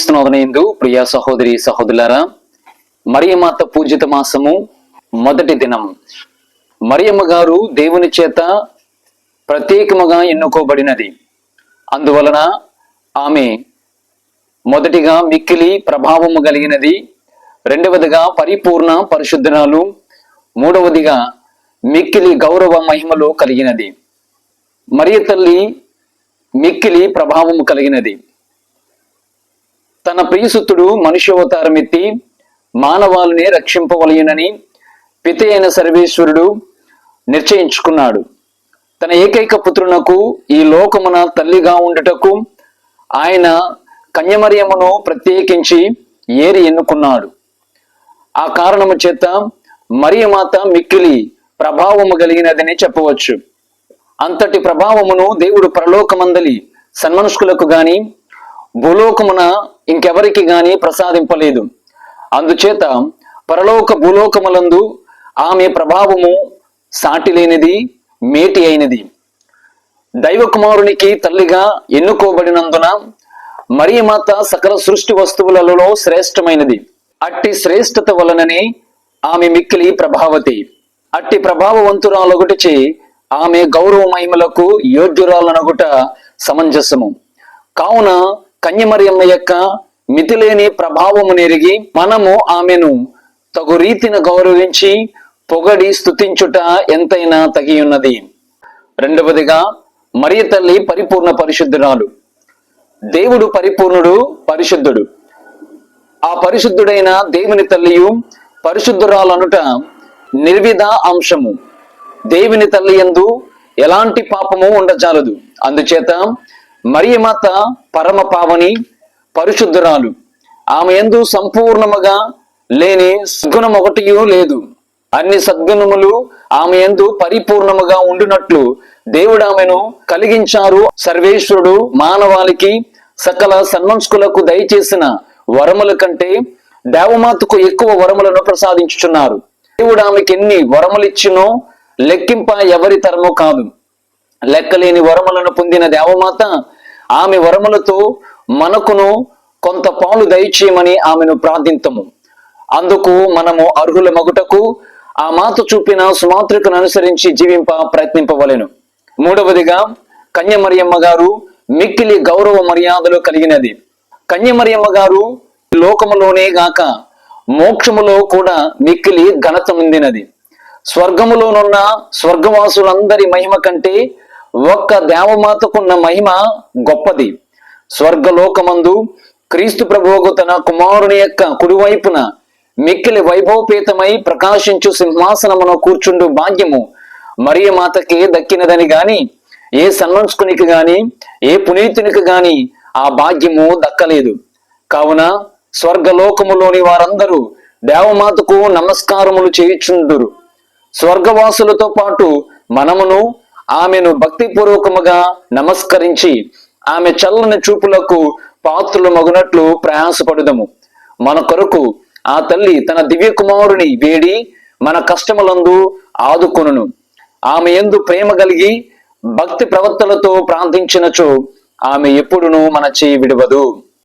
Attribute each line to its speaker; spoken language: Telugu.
Speaker 1: క్రీస్తునోదనేందు ప్రియ సహోదరి సహోదరులారా మరియమాత పూజిత మాసము మొదటి దినం. మరియమ్మ గారు దేవుని చేత ప్రత్యేకముగా ఎన్నుకోబడినది. అందువలన ఆమె మొదటిగా మిక్కిలి ప్రభావము కలిగినది రెండవదిగా పరిపూర్ణ పరిశుద్ధనాలు మూడవదిగా మిక్కిలి గౌరవ మహిమలు కలిగినది. మరియ తల్లి మిక్కిలి ప్రభావము కలిగినది. తన ప్రియసుతుడు మనుష్యావతారం ఎత్తి మానవాళిని రక్షింపవలయనని పిత అయిన సర్వేశ్వరుడు నిశ్చయించుకున్నాడు తన ఏకైక పుత్రునకు ఈ లోకమున తల్లిగా ఉండటకు ఆయన కన్యమరియమును ప్రత్యేకించి ఏరి ఎన్నుకున్నాడు. ఆ కారణము చేత మరియమాత మిక్కిలి ప్రభావము కలిగినదని చెప్పవచ్చు. అంతటి ప్రభావమును దేవుడు పరలోకమందలి సన్మనుష్కులకు గాని భూలోకమున ఇంకెవరికి గాని ప్రసాదింపలేదు. అందుచేత పరలోక భూలోకములందు ఆమె ప్రభావము సాటి లేనిది మేటి అయినది. దైవకుమారునికి తల్లిగా ఎన్నుకోబడినందున మరియమాత సకల సృష్టి వస్తువులలో శ్రేష్టమైనది. అట్టి శ్రేష్టత వలననే ఆమె మిక్కిలి ప్రభావతి. అట్టి ప్రభావవంతురాలొగటిచి ఆమె గౌరవ మహిమలకు యోగ్యురాలనగుట సమంజసము. కావున కన్యమరియమ్మ యొక్క మితిలేని ప్రభావము నెరిగి మనము ఆమెను తగు రీతిన గౌరవించి పొగడి స్తుతించుట ఎంతైనా తగియున్నది. రెండవదిగా మరియ తల్లి పరిపూర్ణ పరిశుద్ధురాలు. దేవుడు పరిపూర్ణుడు పరిశుద్ధుడు. ఆ పరిశుద్ధుడైన దేవుని తల్లియు పరిశుద్ధురాలనుట నిర్విధ అంశము. దేవుని తల్లి యందు ఎలాంటి పాపము ఉండజాలదు. అందుచేత మరియమాత పరమ పావని పరిశుద్ధురాలు. ఆమె యందు సంపూర్ణముగా లేని సద్గుణం ఒకటి లేదు. అన్ని సద్గుణములు ఆమె యందు పరిపూర్ణముగా ఉండునట్లు దేవుడు ఆమెను కలిగించారు. సర్వేశ్వరుడు మానవాళికి సకల సన్మంస్కులకు దయచేసిన వరముల కంటే దేవమాతకు ఎక్కువ వరములను ప్రసాదించుచున్నారు. దేవుడు ఆమెకి ఎన్ని వరములిచ్చినో లెక్కింప ఎవరి తరమో కాదు. లెక్కలేని వరములను పొందిన దేవమాత ఆమె వరములతో మనకును కొంత పాలు దయచేయమని ఆమెను ప్రార్థింతము. అందుకు మనము అర్హుల మగుటకు ఆ మాత చూపిన సుమాత్రికను అనుసరించి జీవింప ప్రయత్నింపవలెను. మూడవదిగా కన్యమరియమ్మ గారు మిక్కిలి గౌరవ మర్యాదలు కలిగినది. కన్యమరియమ్మ గారు లోకములోనే గాక మోక్షములో కూడా మిక్కిలి ఘనత ముందినది. స్వర్గములోనున్న స్వర్గవాసులందరి మహిమ కంటే ఒక్క దేవమాతకున్న మహిమ గొప్పది. స్వర్గలోకమందు క్రీస్తు ప్రభువుకు తన కుమారుని యొక్క కుడివైపున మిక్కిలి వైభవపేతమై ప్రకాశించు సింహాసనమును కూర్చుండు భాగ్యము. మరియ మాతకి దక్కినదని గాని ఏ సన్వంసుకునికి గాని ఏ పునీతునికి గాని ఆ భాగ్యము దక్కలేదు. కావున స్వర్గలోకములోని వారందరూ దేవమాతకు నమస్కారములు చేయుచుండురు స్వర్గవాసులతో పాటు మనమును ఆమెను భక్తిపూర్వకముగా నమస్కరించి ఆమె చల్లని చూపులకు పాత్రులు మగునట్లు ప్రయాసపడుదము. మన కొరకు ఆ తల్లి తన దివ్య కుమారుని వేడి మన కష్టములందు ఆదుకొనును. ఆమె ఎందు ప్రేమ కలిగి భక్తి ప్రవర్తనతో ప్రార్థించినచో ఆమె ఎప్పుడునూ మన చేయి విడవదు.